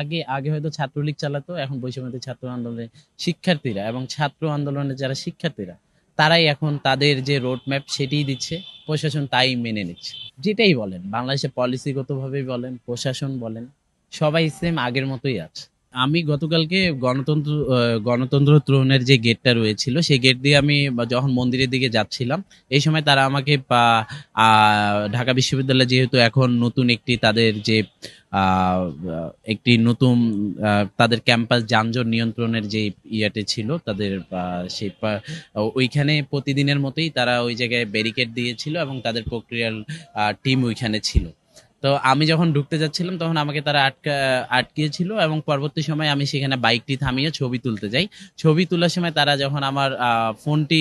আগে আগে হয়তো ছাত্রলীগ চালাতো, এখন বৈষম্যদের ছাত্র আন্দোলনের শিক্ষার্থীরা এবং ছাত্র আন্দোলনের যারা শিক্ষার্থীরা, তারাই এখন তাদের যে রোড ম্যাপ সেটিই দিচ্ছে, প্রশাসন তাই মেনে নিচ্ছে। যেটাই বলেন, বাংলাদেশে পলিসিগতভাবেই বলেন, প্রশাসন বলেন, সবাই সেম আগের মতোই আছে। আমি গতকালকে গণতন্ত্র গণতন্ত্র ত্রোনের যে গেটটা রয়েছিল, সেই গেট দিয়ে আমি যখন মন্দিরের দিকে যাচ্ছিলাম, এই সময় তারা আমাকে ঢাকা বিশ্ববিদ্যালয়ে যেহেতু এখন নতুন একটি তাদের যে একটি নতুন তাদের ক্যাম্পাস যানজট নিয়ন্ত্রণের যে ইয়েতে ছিল, তাদের সেই ওইখানে প্রতিদিনের মতোই তারা ওই জায়গায় ব্যারিকেড দিয়েছিল এবং তাদের প্রক্রিয়ার টিম ওইখানে ছিল। তো আমি যখন ঢুকতে যাচ্ছিলাম, তখন আমাকে তারা আটকা, আটকিয়েছিল এবং পরবর্তী সময় আমি সেখানে বাইকটি থামিয়ে ছবি তুলতে যাই। ছবি তোলার সময় তারা যখন আমার ফোনটি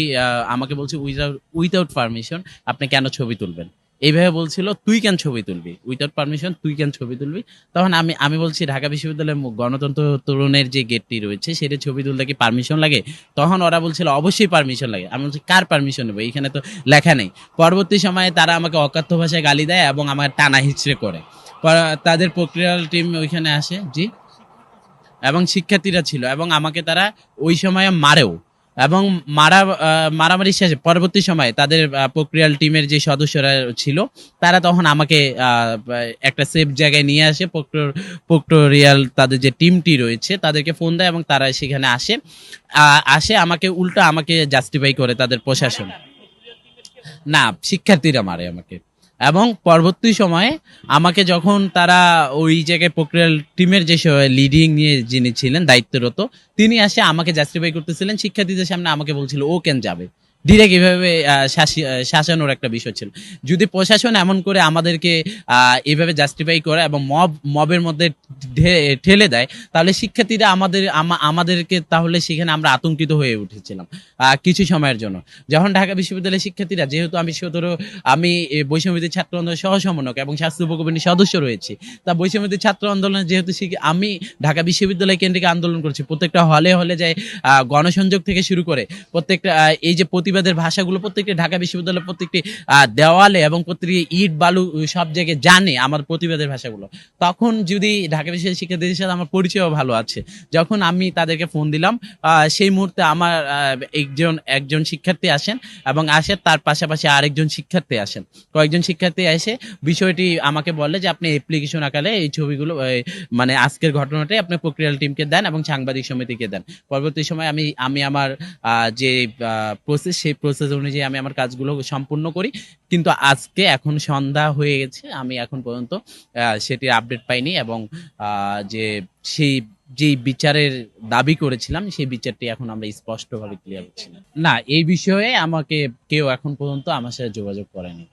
আমাকে বলছে উইদাউট উইদাউট পারমিশন আপনি কেন ছবি তুলবেন? এইভাবে বলছিল, তুই কেন ছবি তুলবি? উইদাউট পারমিশন তুই কেন ছবি তুলবি? তখন আমি আমি বলছি, ঢাকা বিশ্ববিদ্যালয়ের গণতন্ত্র তরুণের যে গেটটি রয়েছে, সেটা ছবি তুলতে কি পারমিশন লাগে? তখন ওরা বলছিল, অবশ্যই পারমিশন লাগে। আমি বলছি, কার পারমিশন নেব? এখানে তো লেখা নেই। পরবর্তী সময়ে তারা আমাকে অকাথ্য ভাষায় গালি দেয় এবং আমার টানা হিচড়ে করে। তাদের প্রক্রিয়াল টিম ওইখানে আসে, জি, এবং শিক্ষার্থীরা ছিল এবং আমাকে তারা ওই সময়ে মারেও। এবং মারা মারামারি শেষে পরবর্তী সময়ে তাদের প্রক্রিয়াল টিমের যে সদস্যরা ছিল, তারা তখন আমাকে একটা সেফ জায়গায় নিয়ে আসে। প্রক্টোরিয়াল তাদের যে টিমটি রয়েছে, তাদেরকে ফোন দেয় এবং তারা সেখানে আসে। আসে আমাকে উল্টো আমাকে জাস্টিফাই করে তাদের প্রশাসন। না, শিক্ষার্থীরা মারে আমাকে। এবং পরবর্তী সময়ে আমাকে যখন তারা ওই জায়গায় প্রক্রিয়া টিমের যে লিডিং নিয়ে যিনি ছিলেন, দায়িত্বরত, তিনি আসে আমাকে জাস্টিফাই করতেছিলেন। শিক্ষার্থীদের সামনে আমাকে বলছিল, ও কেন যাবে? এভাবে আহ, শাসানোর একটা বিষয় ছিল। যদি প্রশাসন এমন করে আমাদেরকে এভাবে জাস্টিফাই করে এবং মব মবের মধ্যে ঠেলে দেয় তাহলে শিক্ষার্থীরা আমাদের আমাদেরকে তাহলে সেখানে আমরা আতঙ্কিত হয়ে উঠেছিলাম কিছু সময়ের জন্য। যখন ঢাকা বিশ্ববিদ্যালয়ের শিক্ষার্থীরা যেহেতু আমি সতেরো আমি এ, ছাত্র আন্দোলন সহ সমন্বয়ক এবং স্বাস্থ্য উপকমিটির সদস্য রয়েছি তা বৈষম্যবিধি ছাত্র আন্দোলনে যেহেতু আমি ঢাকা বিশ্ববিদ্যালয় কেন্দ্রিক আন্দোলন করছি প্রত্যেকটা হলে হলে যায় গণসংযোগ থেকে শুরু করে প্রত্যেকটা এই যে প্রতিবাদের ভাষাগুলো প্রত্যেকটি ঢাকা বিশ্ববিদ্যালয়ের প্রত্যেকটি দেওয়ালে এবং প্রত্যেকটি ইট, বালু সব জায়গায় জানে আমার প্রতিবাদের ভাষাগুলো। তখন যদি ঢাকা বিশ্ববিদ্যালয়ের শিক্ষার্থীদের সাথে আমার পরিচয় ভালো আছে। যখন আমি তাদেরকে ফোন দিলাম সেই মুহূর্তে আমার একজন একজন শিক্ষার্থী আসেন এবং আসে তার পাশাপাশি আরেকজন শিক্ষার্থী আসেন। কয়েকজন শিক্ষার্থী এসে বিষয়টি আমাকে বলে যে, আপনি অ্যাপ্লিকেশন আকারে এই ছবিগুলো মানে আজকের ঘটনাটাই আপনি প্রক্রিয়াল টিমকে দেন এবং সাংবাদিক সমিতিকে দেন। পরবর্তী সময় আমি আমি আমার যে প্রসেস সেই প্রসেস অনুযায়ী আমি আমার কাজগুলো সম্পূর্ণ করি। কিন্তু আজকে এখন সন্ধ্যা হয়ে গেছে আমি এখন পর্যন্ত সেটির আপডেট পাইনি এবং যে সেই যে বিচারের দাবি করেছিলাম সেই বিচারটি এখন আমরা স্পষ্টভাবে ক্লিয়ার হচ্ছি না। এই বিষয়ে আমাকে কেউ এখন পর্যন্ত আমার সাথে যোগাযোগ করেনি।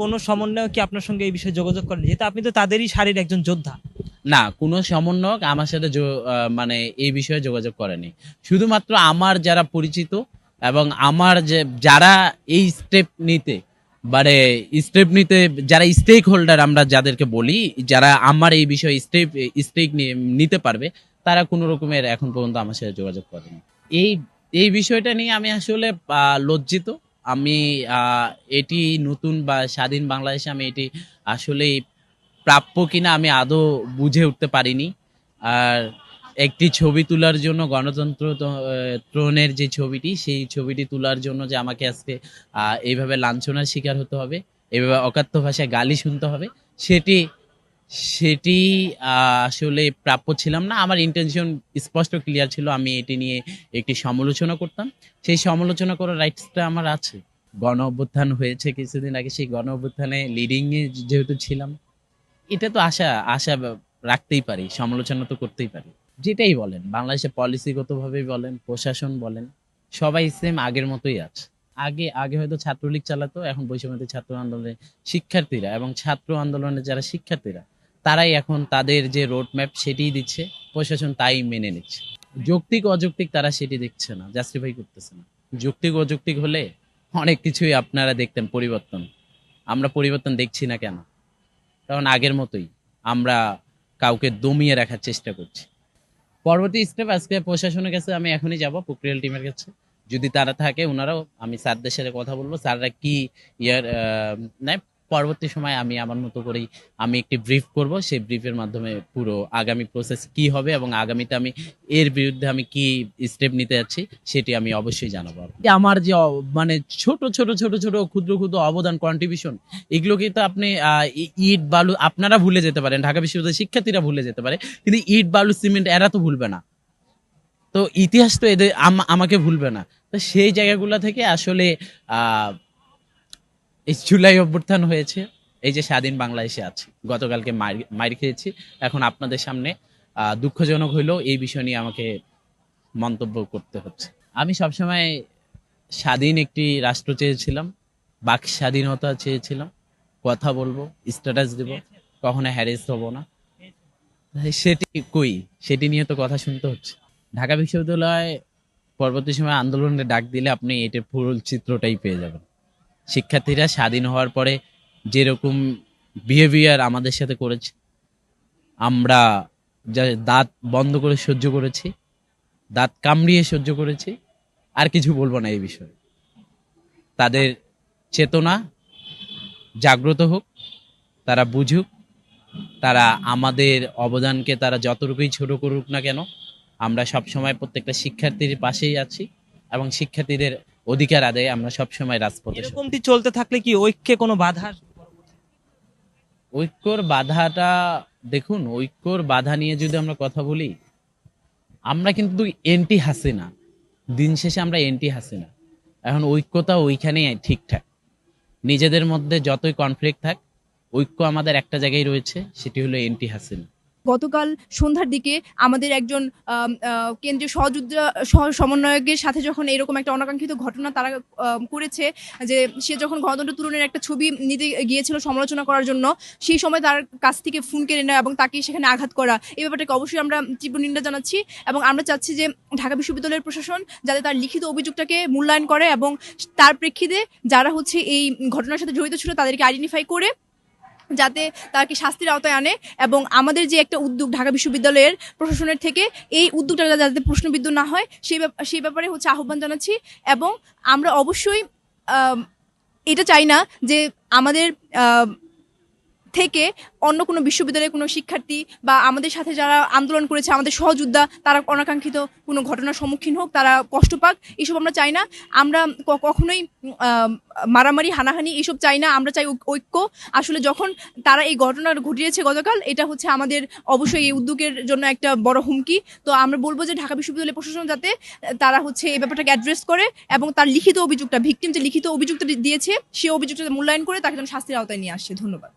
কোনো সমন্বয় কি আপনার সঙ্গে এই বিষয়ে যোগাযোগ করেন? যেহেতু আপনি তো তাদেরই সারির একজন যোদ্ধা। না কোনো সমন্বয়ক আমার সাথে মানে এই বিষয়ে যোগাযোগ করেনি। শুধুমাত্র আমার যারা পরিচিত এবং আমার যে, যারা এই স্টেপ নিতে মানে স্টেপ নিতে, যারা স্টেক হোল্ডার আমরা যাদেরকে বলি, যারা আমার এই বিষয়ে স্টেপ স্টেক নিতে পারবে, তারা কোনো রকমের এখন পর্যন্ত আমার সাথে যোগাযোগ করেনি। এই এই বিষয়টা নিয়ে আমি আসলে লজ্জিত। আমি এটি নতুন বা স্বাধীন বাংলাদেশে আমি এটি আসলেই প্রাপ্য কিনা আমি আদৌ বুঝে উঠতে পারিনি। আর একটি ছবি তোলার জন্য গণতন্ত্র ত্রণের যে ছবিটি, সেই ছবিটি তোলার জন্য যে আমাকে আজকে এইভাবে লাঞ্ছনার শিকার হতে হবে এভাবে অকাথ্য ভাষায় গালি শুনতে হবে, সেটি সেটি আসলে প্রাপ্য ছিলাম না। আমার ইন্টেনশন স্পষ্ট ক্লিয়ার ছিল, আমি এটি নিয়ে একটি সমালোচনা করতাম। সেই সমালোচনা করার রাইটসটা আমার আছে। গণ অভ্যুত্থান হয়েছে কিছুদিন আগে, সেই গণ অভ্যুত্থানে লিডিংয়ে যেহেতু ছিলাম, এটা তো আশা আশা রাখতেই পারি, সমালোচনা তো করতেই পারি। যেটাই বলেন, বাংলাদেশে পলিসিগতভাবে বলেন, প্রশাসন বলেন, সবাই সেম আগের মতোই আছে। আগে আগে হয়তো ছাত্রলীগ চালাতো, এখন বৈষম্যদের ছাত্র আন্দোলনের শিক্ষার্থীরা এবং ছাত্র আন্দোলনের যারা শিক্ষার্থীরা, তারাই এখন তাদের যে রোড ম্যাপ সেটিই দিচ্ছে, প্রশাসন তাই মেনে নিচ্ছে। যৌক্তিক, অযৌক্তিক তারা সেটি দেখছে না জাস্টিফাই করতেছে না। যৌক্তিক, অযৌক্তিক হলে অনেক কিছুই আপনারা দেখতেন পরিবর্তন। আমরা পরিবর্তন দেখছি না কেন? কারণ আগের মতোই আমরা কাউকে দমিয়ে রাখার চেষ্টা করছি। পরবর্তী স্টেপ আজকে প্রশাসনের কাছে আমি এখনই যাব পোক্রিয়াল টিমের কাছে। যদি তারা থাকে, ওনারাও, আমি স্যারদের সাথে কথা বলব, স্যাররা কি ইয়ার নেয় পরবর্তী সময় আমি আমার মতো করেই আমি একটি ব্রিফ করব। সেই ব্রিফের মাধ্যমে পুরো আগামী প্রসেস কি হবে এবং আগামীতে আমি এর বিরুদ্ধে আমি কি স্টেপ নিতে যাচ্ছি, সেটি আমি অবশ্যই জানাব। আমার যে মানে ছোট ছোট ছোট ছোট, ক্ষুদ্র ক্ষুদ্র অবদান কন্ট্রিবিউশন এগুলো কিন্তু আপনি ইট, বালু, আপনারা ভুলে যেতে পারেন। ঢাকা বিশ্ববিদ্যালয়ের শিক্ষার্থীরা ভুলে যেতে পারে। কিন্তু ইট, বালু, সিমেন্ট, এরা তো ভুলবে না। তো ইতিহাস তো এদের আমাকে ভুলবে না। তো সেই জায়গাগুলো থেকে আসলে এই জুলাই অভ্যুত্থান হয়েছে, এই যে স্বাধীন বাংলাদেশে আছি। গতকালকে মার- খেয়েছি। এখন আপনাদের সামনে দুঃখজনক হইলেও এই বিষয় নিয়ে আমাকে মন্তব্য করতে হচ্ছে। আমি সবসময় স্বাধীন একটি রাষ্ট্র চেয়েছিলাম, বাক স্বাধীনতা চেয়েছিলাম। কথা বলব স্ট্যাটাস দেব, কখনো হ্যারেস হব না। সেটি কই? সেটি নিয়ে তো কথা শুনতে হচ্ছে। ঢাকা বিশ্ববিদ্যালয় পরবর্তী সময় আন্দোলনে ডাক দিলে আপনি এটার পুরো চিত্রটাই পেয়ে যাবেন। শিক্ষার্থীরা স্বাধীন হওয়ার পরে যেরকম বিহেভিয়ার আমাদের সাথে করেছে, আমরা যা দাঁত বন্ধ করে সহ্য করেছি, দাঁত কামড়িয়ে সহ্য করেছি, আর কিছু বলব না এই বিষয়ে। তাদের চেতনা জাগ্রত হোক, তারা বুঝুক, তারা আমাদের অবদানকে তারা যতটুকুই ছোট করুক না কেন, আমরা সব সময় প্রত্যেকটা শিক্ষার্থীর পাশেই আছি এবং শিক্ষার্থীদের অধিকার আদায়ে আমরা সব সময় রাজপথে এরকমটি চলতে থাকলে কি ঐক্যে কোনো বাধা? ঐক্যর বাধাটা দেখুন ঐক্যর বাধা নিয়ে যদি আমরা কথা বলি আমরা কিন্তু এন্টি হাসিনা। দিন শেষে আমরা এন্টি হাসিনা। এখন ঐক্যতা ওইখানে ঠিকঠাক নিজেদের মধ্যে যতই কনফ্লিক্ট থাক ঐক্য আমাদের একটা জায়গায় রয়েছে সেটি হলো এন্টি হাসিনা। গতকাল সন্ধ্যার দিকে আমাদের একজন কেন্দ্রীয় সহযোদ্ধা, সহ, সমন্বয়কের সাথে যখন এরকম একটা অনাকাঙ্ক্ষিত ঘটনা তারা করেছে, যে সে যখন গণতন্ত্র তুলনের একটা ছবি নিতে গিয়েছিল সমালোচনা করার জন্য, সেই সময় তার কাছ থেকে ফোন কেড়ে নেওয়া এবং তাকে সেখানে আঘাত করা, এই ব্যাপারটাকে অবশ্যই আমরা তীব্র নিন্দা জানাচ্ছি এবং আমরা চাচ্ছি যে ঢাকা বিশ্ববিদ্যালয়ের প্রশাসন যাতে তার লিখিত অভিযোগটাকে মূল্যায়ন করে এবং তার প্রেক্ষিতে যারা হচ্ছে এই ঘটনার সাথে জড়িত ছিল তাদেরকে আইডেন্টিফাই করে যাতে তাকে শাস্তির আওতায় আনে এবং আমাদের যে একটা উদ্যোগ ঢাকা বিশ্ববিদ্যালয়ের প্রশাসনের থেকে এই উদ্যোগটা যাতে প্রশ্নবিদ্ধ না হয় সেই সেই ব্যাপারে হচ্ছে আহ্বান জানাচ্ছি এবং আমরা অবশ্যই এটা চাই না যে আমাদের আম, থেকে অন্য কোনো বিশ্ববিদ্যালয়ের কোনো শিক্ষার্থী বা আমাদের সাথে যারা আন্দোলন করেছে, আমাদের সহযোদ্ধা, তারা অনাকাঙ্ক্ষিত কোনো ঘটনার সম্মুখীন হোক, তারা কষ্ট পাক এসব আমরা চাই না। আমরা কখনোই মারামারি, হানাহানি এসব চাই না। আমরা চাই ঐক্য। আসলে যখন তারা এই ঘটনা ঘটিয়েছে গতকাল, এটা হচ্ছে আমাদের অবশ্যই এই উদ্যোগের জন্য একটা বড় হুমকি। তো আমরা বলব যে ঢাকা বিশ্ববিদ্যালয় প্রশাসন যাতে তারা হচ্ছে এই ব্যাপারটাকে অ্যাড্রেস করে এবং তার লিখিত অভিযোগটা ভিকটিম যে লিখিত অভিযোগটা দিয়েছে, সে অভিযোগটা মূল্যায়ন করে, তাকে যেন শাস্তির আওতায় নিয়ে আসছে ধন্যবাদ।